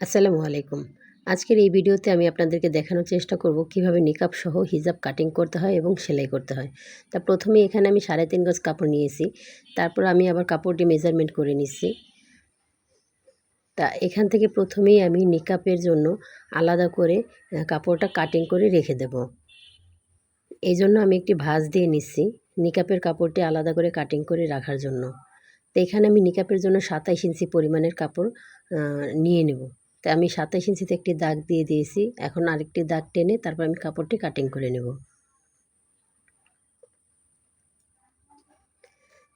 আসসালামু আলাইকুম। আজকের এই ভিডিওতে আমি আপনাদেরকে দেখানোর চেষ্টা করব কীভাবে নিকাব সহ হিজাব কাটিং করতে হয় এবং সেলাই করতে হয়। তা প্রথমে এখানে আমি সাড়ে তিন গজ কাপড় নিয়েছি। তারপর আমি আবার কাপড়টি মেজারমেন্ট করে নিচ্ছি। তা এখান থেকে প্রথমেই আমি নিকাপের জন্য আলাদা করে কাপড়টা কাটিং করে রেখে দেব। এই জন্য আমি একটি ভাঁজ দিয়ে নিচ্ছি নিকাপের কাপড়টি আলাদা করে কাটিং করে রাখার জন্য। তো এখানে আমি নিকাপের জন্য সাতাইশ ইঞ্চি পরিমাণের কাপড় নিয়ে নেব। তো আমি সাতাশ ইঞ্চিতে একটি দাগ দিয়ে দিয়েছি। এখন আরেকটি দাগ টেনে তারপর আমি কাপড়টি কাটিং করে নেব।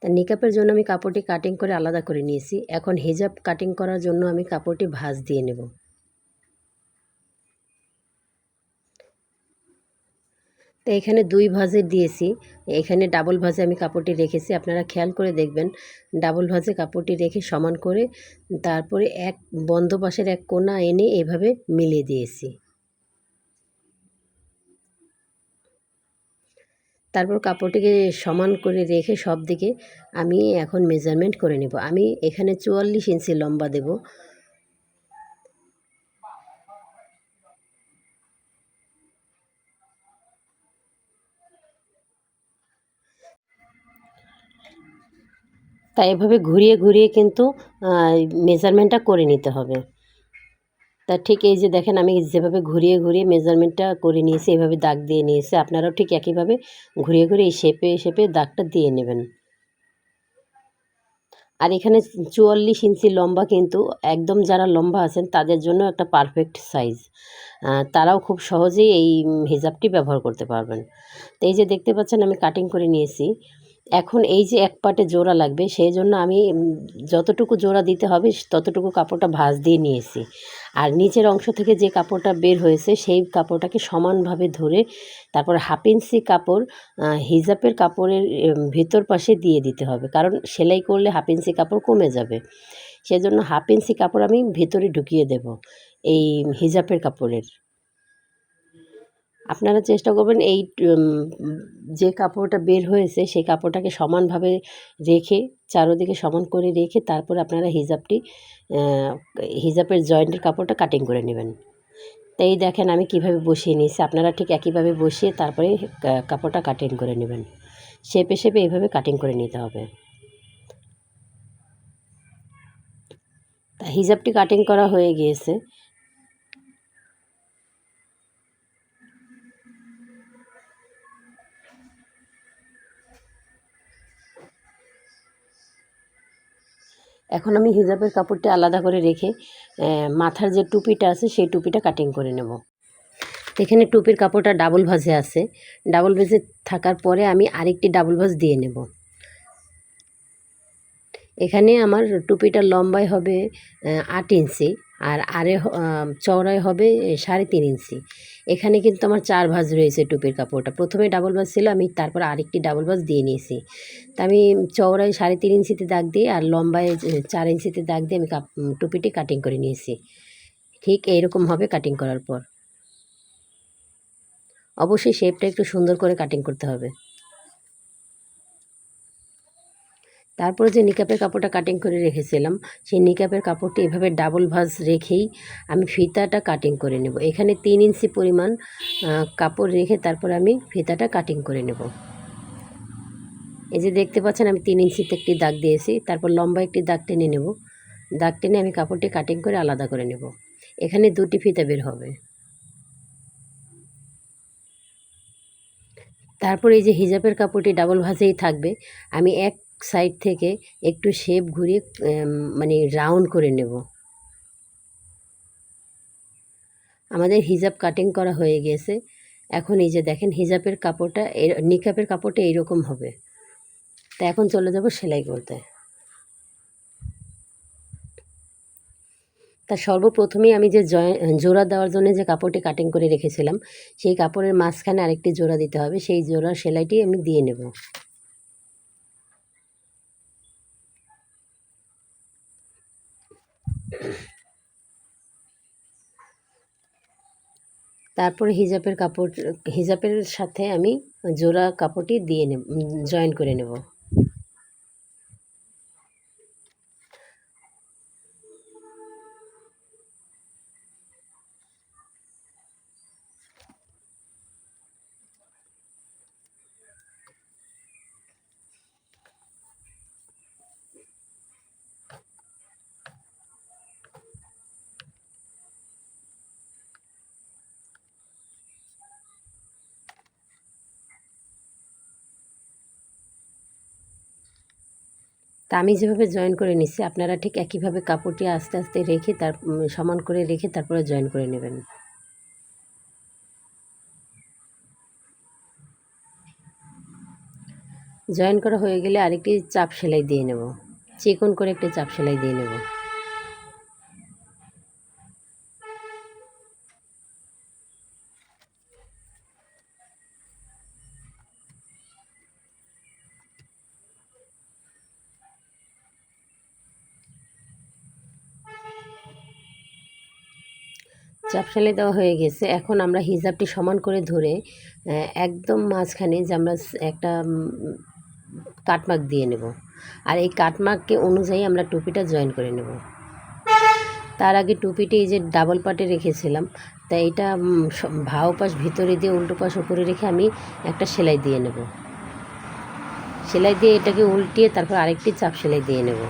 তা নিকাপের জন্য আমি কাপড়টি কাটিং করে আলাদা করে নিয়েছি। এখন হিজাব কাটিং করার জন্য আমি কাপড়টি ভাঁজ দিয়ে নেব। তো এখানে দুই ভাঁজে দিয়েছি। এখানে ডাবল ভাঁজে আমি কাপড়টি রেখেছি। আপনারা খেয়াল করে দেখবেন ডাবল ভাঁজে কাপড়টি রেখে সমান করে তারপরে এক বন্ধ পাশের এক কোনা এনে এভাবে মিলিয়ে দিয়েছি। তারপর কাপড়টিকে সমান করে রেখে সব দিকে আমি এখন মেজারমেন্ট করে নেব। আমি এখানে চুয়াল্লিশ ইঞ্চি লম্বা দেব। তাই এভাবে ঘুরিয়ে ঘুরিয়ে কিন্তু মেজারমেন্টটা করে নিতে হবে। তা ঠিক এই যে দেখেন, আমি যেভাবে ঘুরিয়ে ঘুরিয়ে মেজারমেন্টটা করে নিয়েছি, এভাবে দাগ দিয়ে নিয়েছি, আপনারাও ঠিক একইভাবে ঘুরিয়ে ঘুরিয়ে এই শেপে শেপে দাগটা দিয়ে নেবেন। আর এখানে চুয়াল্লিশ ইঞ্চি লম্বা কিন্তু একদম যারা লম্বা আছেন, তাদের জন্য একটা পারফেক্ট সাইজ তারাও খুব সহজেই এই হিজাবটি ব্যবহার করতে পারবেন। তো এই যে দেখতে পাচ্ছেন, আমি কাটিং করে নিয়েছি। এখন এই যে এক পাটে জোড়া লাগবে, সেই জন্য আমি যতটুকু জোড়া দিতে হবে, ততটুকু কাপড়টা ভাঁজ দিয়ে নিয়েছি। আর নিচের অংশ থেকে যে কাপড়টা বের হয়েছে, সেই কাপড়টাকে সমানভাবে ধরে তারপর হাফ কাপড় হিজাবের কাপড়ের ভিতর পাশে দিয়ে দিতে হবে। কারণ সেলাই করলে হাফ কাপড় কমে যাবে। সেজন্য হাফ কাপড় আমি ভিতরে ঢুকিয়ে দেব, এই হিজাবের কাপড়ের। আপনারা চেষ্টা করবেন এই যে কাপড়টা বের হয়েছে সেই কাপড়টাকে সমানভাবে রেখে, চারোদিকে সমান করে রেখে তারপর আপনারা হিজাবটি হিজাবের জয়েন্টের কাপড়টা কাটিং করে নেবেন। তো এই দেখেন আমি কীভাবে বসিয়ে নিয়েছি। আপনারা ঠিক একইভাবে বসিয়ে তারপরে কাপড়টা কাটিং করে নেবেন। শেপে শেপে এইভাবে কাটিং করে নিতে হবে। তা হিজাবটি কাটিং করা হয়ে গিয়েছে। এখন আমি হিজাবের কাপড়টি আলাদা করে রেখে মাথার যে টুপিটা আছে সেই টুপিটা কাটিং করে নেব। এখানে টুপির কাপড়টা ডাবল ভাজে আছে। ডাবল ভাজে থাকার পরে আমি আরেকটি ডাবল ভাজ দিয়ে নেব। এখানে আমার টুপিটা লম্বায় হবে আট ইঞ্চি আর আরে চওড়ায় হবে সাড়ে তিন ইঞ্চি। এখানে কিন্তু আমার চার ভাঁজ রয়েছে টুপির কাপড়টা। প্রথমে ডাবল ভাঁজ ছিল, আমি তারপর আরেকটি ডাবল ভাঁজ দিয়ে নিয়েছি। তা আমি চওড়ায় সাড়ে তিন ইঞ্চিতে দাগ দিয়ে আর লম্বায় চার ইঞ্চিতে দাগ দিয়ে আমি টুপিটি কাটিং করে নিয়েছি। ঠিক এইরকম হবে কাটিং করার পর। অবশ্যই শেপটা একটু সুন্দর করে কাটিং করতে হবে। তারপরে যে নিকাপের কাপড়টা কাটিং করে রেখেছিলাম, সেই নিকাপের কাপড়টি এভাবে ডাবল ভাঁজ রেখেই আমি ফিতাটা কাটিং করে নেব। এখানে তিন ইঞ্চি পরিমাণ কাপড় রেখে তারপর আমি ফিতাটা কাটিং করে নেব। এই যে দেখতে পাচ্ছেন, আমি তিন ইঞ্চিতে একটি দাগ দিয়েছি, তারপর লম্বা একটি দাগ টেনে নেব। দাগ টেনে আমি কাপড়টি কাটিং করে আলাদা করে নেব। এখানে দুটি ফিতা বের হবে। তারপর এই যে হিজাবের কাপড়টি ডাবল ভাজেই থাকবে। আমি এক সাইড থেকে একটু শেপ ঘুরিয়ে মানে রাউন্ড করে নেব। আমাদের হিজাব কাটিং করা হয়ে গেছে। এখন এই যে দেখেন হিজাবের কাপড়টা নিকাপের কাপড়টা এইরকম হবে। তা এখন চলে যাব সেলাই করতে। তা সর্বপ্রথমেই আমি যে জোড়া দেওয়ার জন্য যে কাপড়টি কাটিং করে রেখেছিলাম, সেই কাপড়ের মাঝখানে আরেকটি জোড়া দিতে হবে। সেই জোড়ার সেলাইটি আমি দিয়ে নেব। তারপরে হিজাবের কাপড় হিজাবের সাথে আমি জোড়া কাপড়টি দিয়ে নেব জয়েন করে নেব। তা আমি যেভাবে জয়েন করে নিছি, আপনারা ঠিক একইভাবে কাপড়টি আস্তে আস্তে রেখে তার সমান করে রেখে তারপরে জয়েন করে নেবেন। জয়েন করা হয়ে গেলে আরেকটি চাপ সেলাই দিয়ে নেব। চিকন করে একটি চাপ সেলাই দিয়ে নেব। চাপ সেলাই দেওয়া হয়ে গেছে। এখন আমরা হিজাবটি সমান করে ধরে একদম মাঝখানে যে আমরা একটা উম, কাটমার্ক দিয়ে নেব। আর এই কাটমার্ককে অনুযায়ী আমরা টুপিটা জয়েন করে নেব। তার আগে টুপিটি এই যে ডাবল পাটে রেখেছিলাম তা এটা ভাও পাশ ভিতরে দিয়ে উল্টো পাশ উপরে রেখে আমি একটা সেলাই দিয়ে নেব। সেলাই দিয়ে এটাকে উল্টিয়ে তারপর আরেকটি চাপ সেলাই দিয়ে নেব।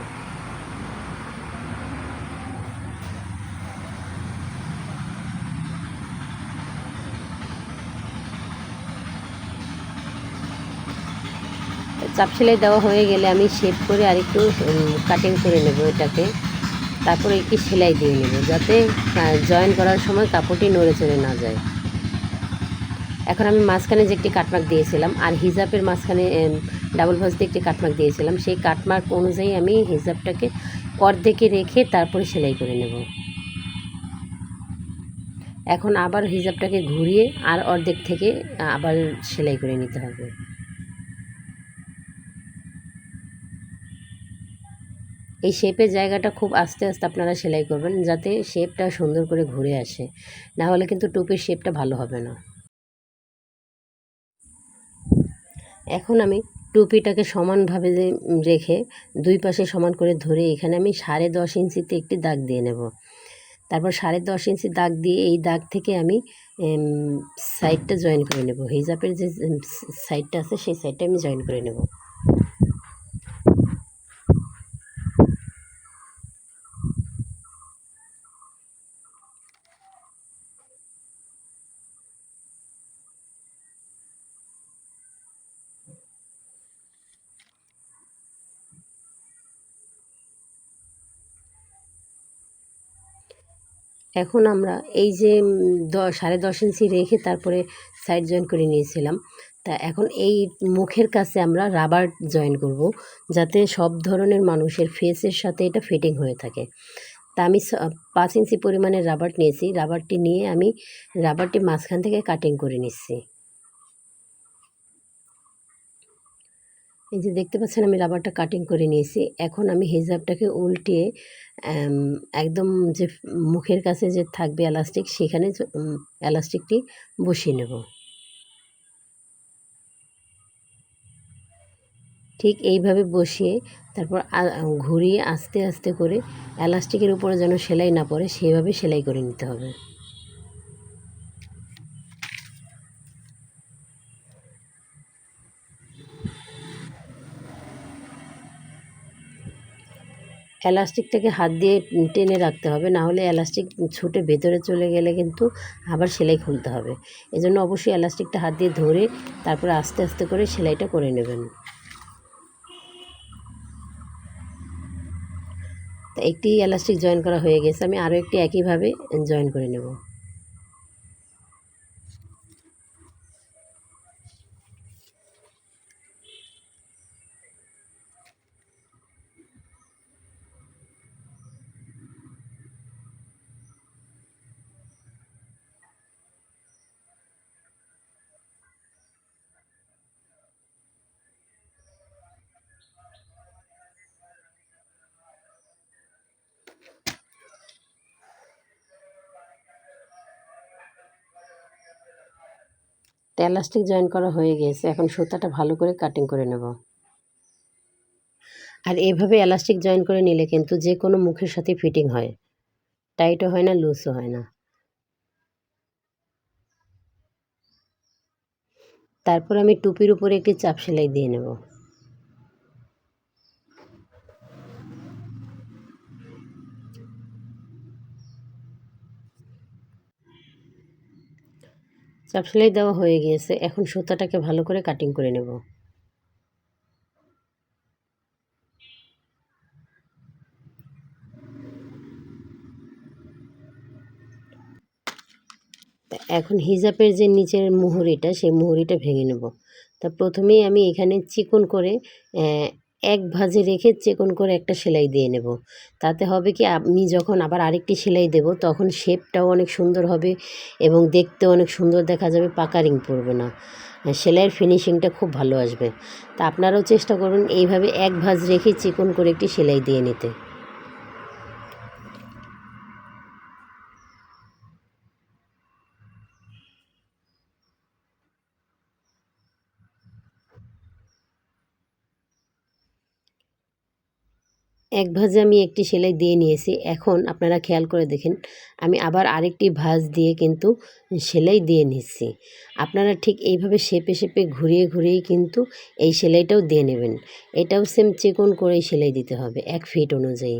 চাপ সেলাই দেওয়া হয়ে গেলে আমি শেপ করে আরেকটু কাটিং করে নেব এটাকে। তারপরে একটি সেলাই দিয়ে নেব যাতে জয়েন করার সময় কাপড়টি নড়ে চড়ে না যায়। এখন আমি মাঝখানে যে একটি কাটমার্ক দিয়েছিলাম, আর হিজাবের মাঝখানে ডাবল ভাজ দিয়ে একটি কাটমার্ক দিয়েছিলাম, সেই কাটমার্ক অনুযায়ী আমি হিজাবটাকে অর্ধেকে রেখে তারপরে সেলাই করে নেব। এখন আবার হিজাবটাকে ঘুরিয়ে আর অর্ধেক থেকে আবার সেলাই করে নিতে হবে। এই শেপের জায়গাটা খুব আস্তে আস্তে আপনারা সেলাই করবেন যাতে শেপটা সুন্দর করে ঘুরে আসে। না হলে কিন্তু টুপির শেপটা ভালো হবে না। এখন আমি টুপিটাকে সমানভাবে রেখে দুই পাশে সমান করে ধরে এখানে আমি সাড়ে দশ ইঞ্চিতে একটি দাগ দিয়ে নেব। তারপর সাড়ে দশ ইঞ্চি দাগ দিয়ে এই দাগ থেকে আমি সাইডটা জয়েন করে নেব। হিজাবের যে সাইডটা আছে সেই সাইডটা আমি জয়েন করে নেব। এখন আমরা এই যে দ- সাড়ে দশ ইঞ্চি রেখে তারপরে সাইড জয়েন করে নিয়েছিলাম। তা এখন এই মুখের কাছে আমরা রাবার জয়েন করব, যাতে সব ধরনের মানুষের ফেসের সাথে এটা ফিটিং হয়ে থাকে। তা আমি পাঁচ ইঞ্চি পরিমাণের রাবার নিয়েছি। রাবারটি নিয়ে আমি রাবারটি মাঝখান থেকে কাটিং করে নিচ্ছি। এই যে দেখতে পাচ্ছেন আমি রাবারটা কাটিং করে নিয়েছি। এখন আমি হিজাবটাকে উল্টিয়ে একদম যে মুখের কাছে যে থাকবে এলাস্টিক সেখানে এলাস্টিকটি বসিয়ে নেব। ঠিক এইভাবে বসিয়ে, তারপর ঘুরিয়ে আস্তে আস্তে করে এলাস্টিকের উপরে যেন সেলাই না পড়ে, সেভাবে সেলাই করে নিতে হবে। এলাস্টিকটাকে হাত দিয়ে টেনে রাখতে হবে, না হলে এলাস্টিক ছুটে ভেতরে চলে গেলে কিন্তু আবার সেলাই খুলতে হবে। এজন্য অবশ্যই এলাস্টিকটা হাত দিয়ে ধরে তারপরে আস্তে আস্তে করে সেলাইটা করে নেবেন। তা একটি এলাস্টিক জয়েন করা হয়ে গেছে, আমি আরও একটি একইভাবে জয়েন করে নেব। এলাস্টিক জয়েন করা হয়ে গেছে, এখন সুতাটা ভালো করে কাটিং করে নেব। আর এভাবে এলাস্টিক জয়েন করে নিলে কিন্তু যে কোনো মুখের সাথে ফিটিং হয়। টাইটও হয় না লুজও হয় না। তারপর আমি টুপির উপরে একটি চাপ সেলাই দিয়ে নেব। চাপ সেলাই দেওয়া হয়ে গিয়েছে। এখন সুতাটাকে ভালো করে কাটিং করে নেব। এখন হিজাবের যে নিচের মুহুরিটা, সেই মুহুরিটা ভেঙে নেব। তা প্রথমেই আমি এখানে চিকন করে এক ভাঁজে রেখে চেকন করে একটা সেলাই দিয়ে নেব। তাতে হবে কি, আমি যখন আবার আরেকটি সেলাই দেব, তখন শেপটাও অনেক সুন্দর হবে এবং দেখতে অনেক সুন্দর দেখা যাবে, পাকা রিং পড়বে না। সেলাইয়ের ফিনিশিংটা খুব ভালো আসবে। তা আপনারাও চেষ্টা করুন এইভাবে এক ভাঁজ রেখে চিকন করে একটি সেলাই দিয়ে নিতে। এক ভাঁজে আমি একটি সেলাই দিয়ে নিয়েছি। এখন আপনারা খেয়াল করে দেখেন, আমি আবার আরেকটি ভাঁজ দিয়ে কিন্তু সেলাই দিয়ে নিচ্ছি। আপনারা ঠিক এইভাবে শেপে শেপে ঘুরিয়ে ঘুরিয়ে কিন্তু এই সেলাইটাও দিয়ে নেবেন। এটাও সেম চিকন করেই সেলাই দিতে হবে, এক ফিট অনুযায়ী।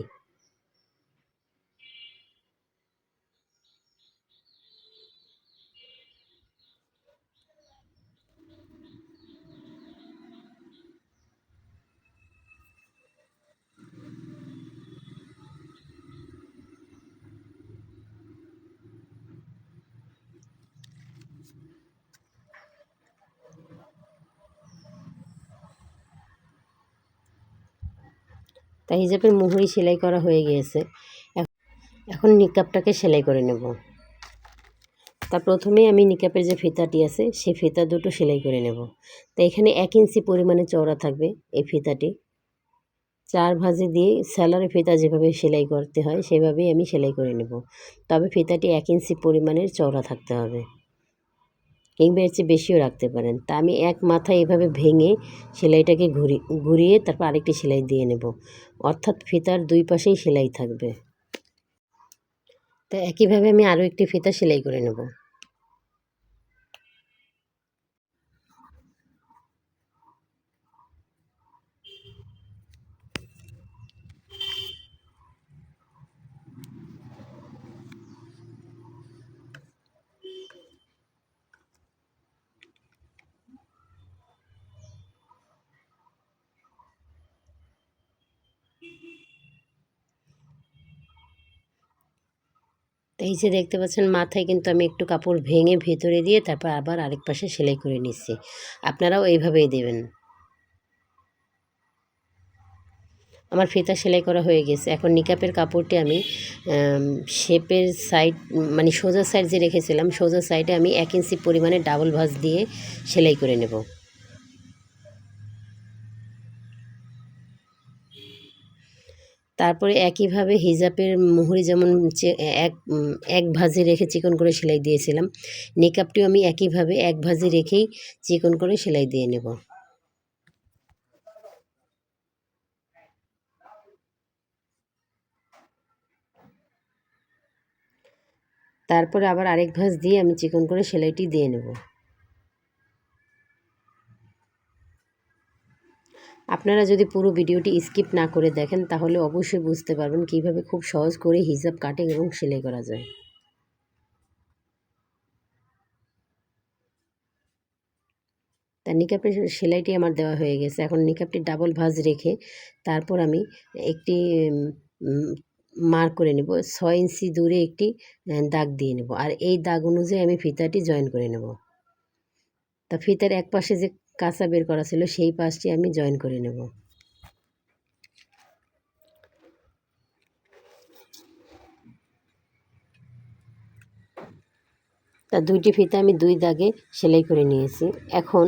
তাই হিজাবের মুহুরি সেলাই করা হয়ে গিয়েছে। এখন নিকাপটাকে সেলাই করে নেব। তা প্রথমে আমি নিকাপের যে ফিতাটি আছে, সেই ফিতা দুটো সেলাই করে নেব। তা এখানে এক ইঞ্চি পরিমাণে চওড়া থাকবে এই ফিতাটি। চার ভাঁজে দিয়ে স্যালারে ফিতা যেভাবে সেলাই করতে হয়, সেভাবেই আমি সেলাই করে নেব। তবে ফিতাটি এক ইঞ্চি পরিমাণের চওড়া থাকতে হবে। কিংবা এর চেয়ে বেশিও রাখতে পারেন। তা আমি এক মাথায় এভাবে ভেঙে সেলাইটাকে ঘুরি, ঘুরিয়ে তারপর আরেকটি সেলাই দিয়ে নেব। অর্থাৎ ফিতার দুই পাশেই সেলাই থাকবে। তো একইভাবে আমি আরও একটি ফিতা সেলাই করে নেব। তো এই যে দেখতে পাচ্ছেন, মাথায় কিন্তু আমি একটু কাপড় ভেঙে ভেতরে দিয়ে তারপর আবার আরেক পাশে সেলাই করে নিচ্ছি। আপনারাও এইভাবেই দেবেন। আমার ফিতা সেলাই করা হয়ে গেছে। এখন নিকাপের কাপড়টি আমি শেপের সাইড মানে সোজা সাইড যে রেখেছিলাম, সোজা সাইডে আমি এক ইঞ্চি পরিমাণে ডাবল ভাঁজ দিয়ে সেলাই করে নেব। তারপরে একইভাবে হিজাবের মুহুরি যেমন এক এক ভাজে রেখে চিকন করে সেলাই দিয়েছিলাম। নিকাপটিও আমি একইভাবে এক ভাজে রেখেই চিকন করে সেলাই দিয়ে নেব। তারপরে আবার আরেক ভাঁজ দিয়ে আমি চিকন করে সেলাইটি দিয়ে নেব। আপনারা যদি পুরো ভিডিওটি স্কিপ না করে দেখেন, তাহলে অবশ্যই বুঝতে পারবেন কীভাবে খুব সহজ করে হিজাব কাটিং এবং সেলাই করা যায়। তা নিকাপের সেলাইটি আমার দেওয়া হয়ে গেছে। এখন নিকাপটি ডাবল ভাঁজ রেখে তারপর আমি একটি মার্ক করে নেব। ছয় ইঞ্চি দূরে একটি দাগ দিয়ে নেব। আর এই দাগ অনুযায়ী আমি ফিতাটি জয়েন করে নেব। তা ফিতার এক পাশে যে কাঁচা বের করা ছিল, সেই পাশটি আমি জয়েন করে নেব। তা দুইটি ফিতা আমি দুই দাগে সেলাই করে নিয়েছি। এখন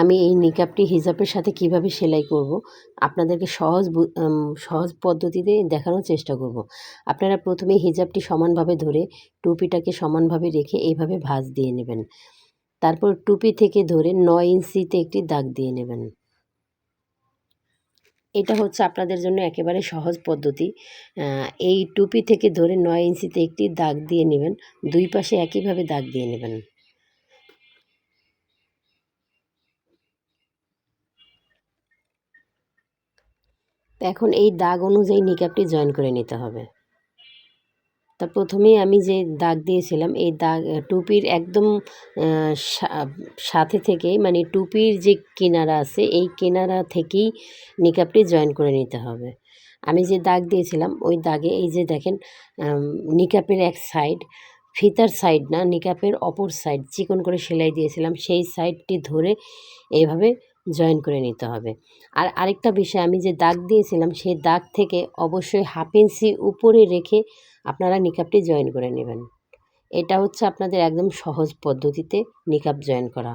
আমি এই নিকাপটি হিজাবের সাথে কীভাবে সেলাই করব, আপনাদেরকে সহজ সহজ পদ্ধতিতে দেখানোর চেষ্টা করব। আপনারা প্রথমে হিজাবটি সমানভাবে ধরে, টুপিটাকে সমানভাবে রেখে এইভাবে ভাঁজ দিয়ে নেবেন। তারপর টুপি থেকে ধরে নয় ইঞ্চিতে একটি দাগ দিয়ে নেবেন। এটা হচ্ছে আপনাদের জন্য একেবারে সহজ পদ্ধতি। এই টুপি থেকে ধরে নয় ইঞ্চিতে একটি দাগ দিয়ে নেবেন, দুই পাশে একইভাবে দাগ দিয়ে নেবেন। এখন এই দাগ অনুযায়ী নিকাপটি জয়েন করে নিতে হবে। তা প্রথমেই আমি যে দাগ দিয়েছিলাম, এই দাগ টুপির একদম সাথে থেকেই মানে টুপির যে কিনারা আছে, এই কিনারা থেকেই নিকাপটি জয়েন করে নিতে হবে। আমি যে দাগ দিয়েছিলাম, ওই দাগে এই যে দেখেন নিকাপের এক সাইড, ফিতার সাইড না, নিকাপের অপর সাইড, চিকন করে সেলাই দিয়েছিলাম, সেই সাইডটি ধরে এইভাবে জয়েন করে নিতে হবে। আর আরেকটা বিষয়, আমি যে দাগ দিয়েছিলাম, সেই দাগ থেকে অবশ্যই হাফ ইঞ্চি উপরে রেখে আপনারা নিকাপটি জয়েন করে নেবেন। এটা হচ্ছে আপনাদের একদম সহজ পদ্ধতিতে নিকাপ জয়েন করা।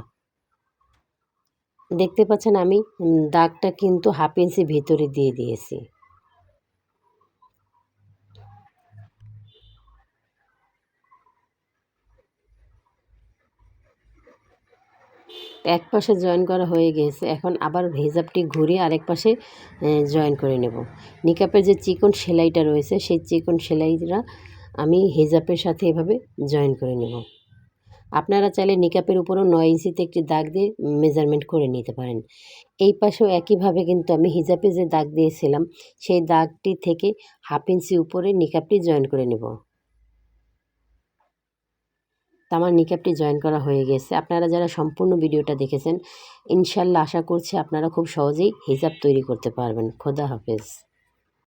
দেখতে পাচ্ছেন আমি দাগটা কিন্তু হাফ ইঞ্চি ভিতরে দিয়ে দিয়েছি। এক পাশে জয়েন করা হয়ে গেছে। এখন আবার হিজাবটি ঘুরিয়ে আরেক পাশে জয়েন করে নেব। নিকাপের যে চিকন সেলাইটা রয়েছে, সেই চিকন সেলাইটা আমি হিজাবের সাথে এভাবে জয়েন করে নেব। আপনারা চাইলে নিকাপের উপরও নয় ইঞ্চিতে একটি দাগ দিয়ে মেজারমেন্ট করে নিতে পারেন। এই পাশেও একইভাবে কিন্তু আমি হিজাবে যে দাগ দিয়েছিলাম, সেই দাগটি থেকে হাফ ইঞ্চি উপরে নিকাপটি জয়েন করে নেব। তো আমার নিকাপটি জয়েন করা হয়ে গেছে। আপনারা যারা সম্পূর্ণ ভিডিওটা দেখেছেন, ইনশাল্লাহ আশা করছি আপনারা খুব সহজেই হিজাব তৈরি করতে পারবেন। খোদা হাফেজ।